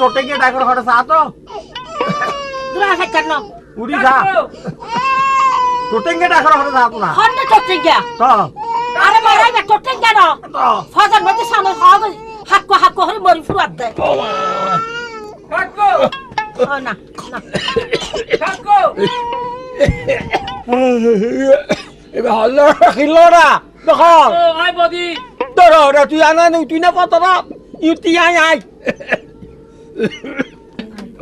টোটেঙ্গে ডাকর ঘরে চা তো দূরে আসে কেন উড়ি চা টোটেঙ্গে ডাকর ঘরে চা তো না হন্ডে টোটে গিয়া তো আরে মারাই না টোটে কেন তো ফজার মধ্যে সামনে খাওয়া হাক্কো হাক্কো হরে মরি ফুরাত দেয় কাকু ও না না কাকু এবার হল্লো রাখিল না দেখো আই বদি তোর তুই আনা নি তুই না কত না ইউতি আই আই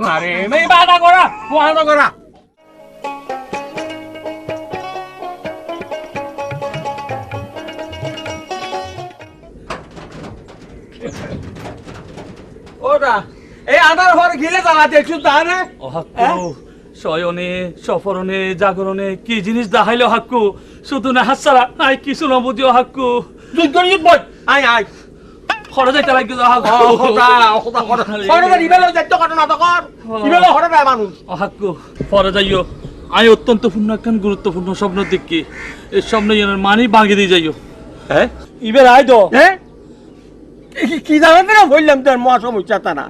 আরে মেয়ে বাধা করা বাধা করা ওরা এই আনার ঘরে গিলে জ্বালাতে একটু না? হাক্কু শয়নে সফরনে জাগরণে কি জিনিস দেখাইলো হাক্কু? শুধু না হাসারা আই কিছু নবদিও হাক্কু। তুই করি বই আই আই পরে যাইও আই অত্যন্ত পূর্ণ একখান গুরুত্বপূর্ণ স্বপ্ন দেখি। এই স্বপ্ন যেন মানি বাঙে দিয়ে যাইও ইবের আই তো কি জানাতে না বললাম তোর মহা সমস্যা তা না।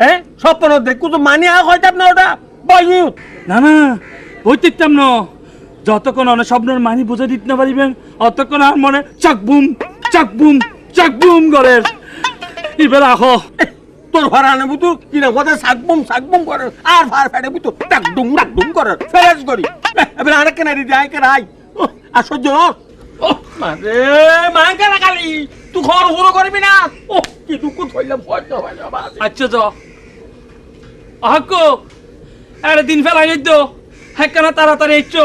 হ্যাঁ? স্বপ্ন দেখু তো মানি হয়তাম না ওটা? না না না। যতক্ষণ অনেক স্বপ্নের মানি বুঝে দিতে না পারিবেন অতক্ষণ আর মনে চাকবুম চাকবুম চাকবুম করে। এবার আহো। তোর ভাড়া নেবু তো কিনা কথা সাকবুম সাকবুম করে? আর ভার ফেটে বুতো ডাক ডুম ডাক ডুম করে ফেরাজ করি। এবার কেনা দিদি কেনা আই। আর সহ্য মানে কেনা কালি তুই ঘর হুড়ো করবি না? ও কি দুঃখ ধরলাম। আচ্ছা যা আহকো আরে দিন ফেলাই দিত হ্যাঁ কেন তাড়াতাড়ি ইচ্ছো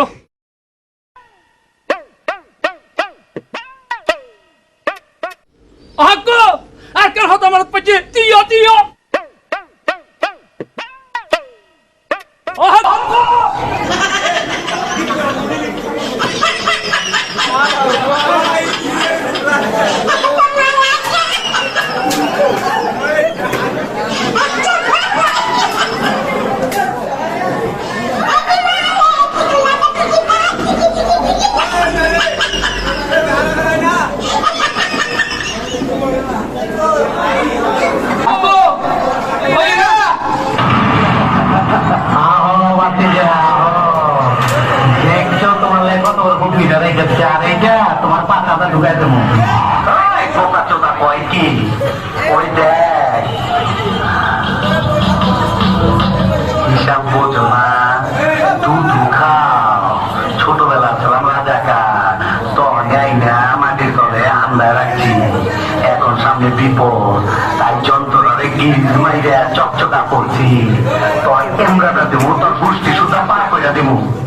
কম্পিউটার রেখেছে আর এইটা তোমার পাতাটা ঢুকাই দেবো। কয় কি? ওই দেখ। ছোটবেলা ছিলাম রাজাকা তখন না, মাটির তলে আন্দা রাখছি। এখন সামনে বিপদ, তাই যন্ত্রণারে গিজ মাইরে চকচকা করছি। তোর এমরাটা দেবো, তোর গোষ্ঠী সুদ্ধা পার করে দেবো।